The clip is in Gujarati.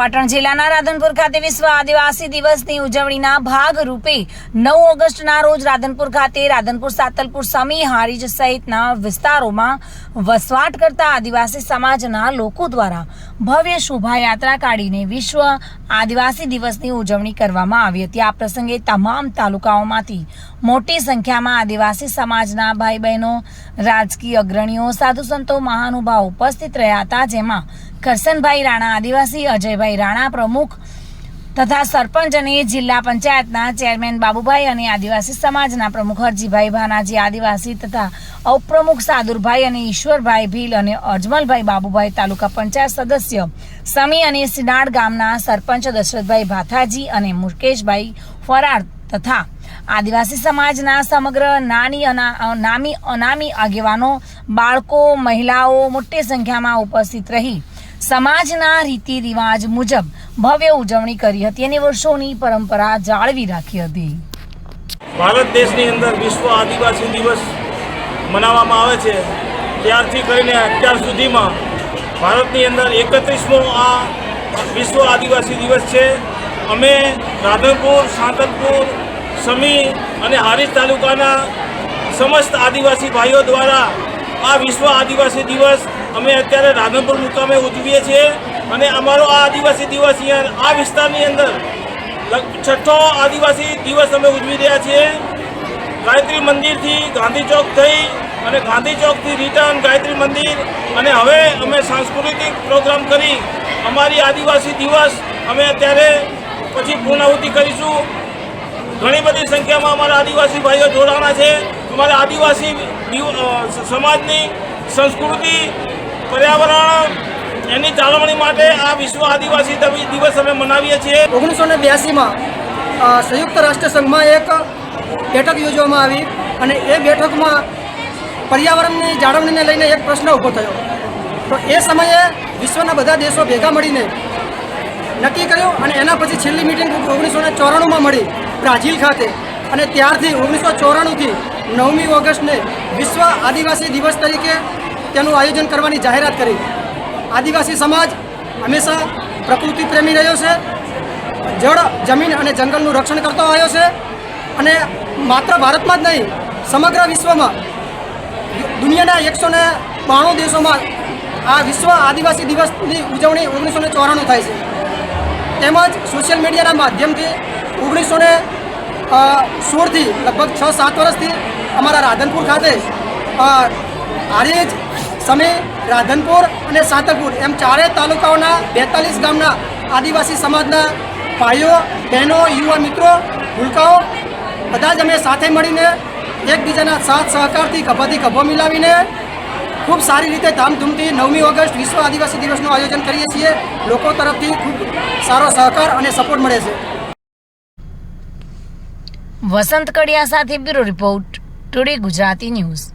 પાટણ જિલ્લાના રાધનપુર ખાતે વિશ્વ આદિવાસી દિવસની ઉજવણીના ભાગરૂપે નવ ઓગસ્ટના રોજ રાધનપુર ખાતે રાધનપુર, સાતલપુર, સમી, હારીજ સહિતના વિસ્તારોમાં વસવાટ કરતા આદિવાસી સમાજના લોકો દ્વારા ભવ્ય શોભાયાત્રા કાઢીને વિશ્વ આદિવાસી દિવસની ઉજવણી કરવામાં આવી હતી. આ પ્રસંગે તમામ તાલુકાઓમાંથી મોટી સંખ્યામાં આદિવાસી સમાજના ભાઈ બહેનો, રાજકીય અગ્રણીઓ, સાધુ સંતો, મહાનુભાવ ઉપસ્થિત રહ્યા હતા, જેમાં કરસનભાઈ રાણા, આદિવાસી અજયભાઈ રાણા પ્રમુખ તથા સરપંચ અને જિલ્લા પંચાયતના ચેરમેન બાબુભાઈ અને આદિવાસી સમાજના પ્રમુખ હરજીભાઈ ભાનાજી, આદિવાસી તથા ઉપપ્રમુખ સાદુરભાઈ અને ઈશ્વરભાઈ ભીલ અને અજમલભાઈ બાબુભાઈ તાલુકા પંચાયત સદસ્ય સમી અને સિનાડ ગામના સરપંચ દશરથભાઈ ભાથાજી અને મુકેશભાઈ ફરાર તથા આદિવાસી સમાજના સમગ્ર નાની અના નામી અનામી આગેવાનો, બાળકો, મહિલાઓ મોટી સંખ્યામાં ઉપસ્થિત રહી. સમાજના રીતિ રિવાજ મુજબ ભવ્ય ઉજવણી કરી હતી અને વર્ષોની પરંપરા જાળવી રાખી હતી. ભારત દેશની અંદર વિશ્વ આદિવાસી દિવસ મનાવવામાં આવે છે. ત્યારથી કરીને અત્યાર સુધીમાં ભારતની અંદર એકત્રીસમો આ વિશ્વ આદિવાસી દિવસ છે. અમે રાધનપુર, સાંતલપુર, સમી અને હારીજ તાલુકાના સમસ્ત આદિવાસી ભાઈઓ દ્વારા આ વિશ્વ આદિવાસી દિવસ અમે અત્યારે રાધનપુર મુકામે ઉજવીએ છીએ અને અમારો આ આદિવાસી દિવસ આ વિસ્તારની અંદર છઠ્ઠો આદિવાસી દિવસ અમે ઉજવી રહ્યા છીએ. ગાયત્રી મંદિરથી ગાંધી ચોક થઈ અને ગાંધી ચોકથી રિટર્ન ગાયત્રી મંદિર અને હવે અમે સાંસ્કૃતિક પ્રોગ્રામ કરી અમારી આદિવાસી દિવસ અમે અત્યારે પછી પૂર્ણાહુતિ કરીશું. ઘણી બધી સંખ્યામાં અમારા આદિવાસી ભાઈઓ જોડાણા છે. અમારા આદિવાસી દિવ- સમાજની સંસ્કૃતિ પર્યાવરણ એની જાળવણી માટે આ વિશ્વ આદિવાસી દિવસ અમે મનાવીએ છીએ. ઓગણીસો ને બ્યાસીમાં સંયુક્ત રાષ્ટ્ર સંઘમાં એક બેઠક યોજવામાં આવી અને એ બેઠકમાં પર્યાવરણની જાળવણીને લઈને એક પ્રશ્ન ઊભો થયો. તો એ સમયે વિશ્વના બધા દેશો ભેગા મળીને નક્કી કર્યું અને એના પછી છેલ્લી મિટિંગ ઓગણીસો ને ચોરાણુંમાં મળી બ્રાઝિલ ખાતે. અને ત્યારથી ઓગણીસો ચોરાણુંથી નવમી ઓગસ્ટને વિશ્વ આદિવાસી દિવસ તરીકે તેનું આયોજન કરવાની જાહેરાત કરી. આદિવાસી સમાજ હંમેશા પ્રકૃતિ પ્રેમી રહ્યો છે. જળ, જમીન અને જંગલનું રક્ષણ કરતો આવ્યો છે. અને માત્ર ભારતમાં જ નહીં, સમગ્ર વિશ્વમાં દુનિયાના એકસો ને બાણું દેશોમાં આ વિશ્વ આદિવાસી દિવસની ઉજવણી ઓગણીસો ને ચોરાણું થાય છે. તેમજ સોશિયલ મીડિયાના માધ્યમથી ઓગણીસો ને સોળથી, લગભગ છ સાત વર્ષથી અમારા રાધનપુર ખાતે હારીજ સમી, રાધનપુર અને સાતકપુર એમ ચારેય તાલુકાઓના બેતાલીસ ગામના આદિવાસી સમાજના ભાઈઓ, બહેનો, યુવા મિત્રો, ભૂલકાઓ, બધા જ અમે સાથે મળીને એકબીજાના સાથ સહકારથી ખભાથી ખભો મિલાવીને ખૂબ સારી રીતે ધામધૂમથી નવમી ઓગસ્ટ વિશ્વ આદિવાસી દિવસનું આયોજન કરીએ છીએ. લોકો તરફથી ખૂબ સારો સહકાર અને સપોર્ટ મળે છે. વસંત કડિયા સાથે bureau report, today Gujarati news.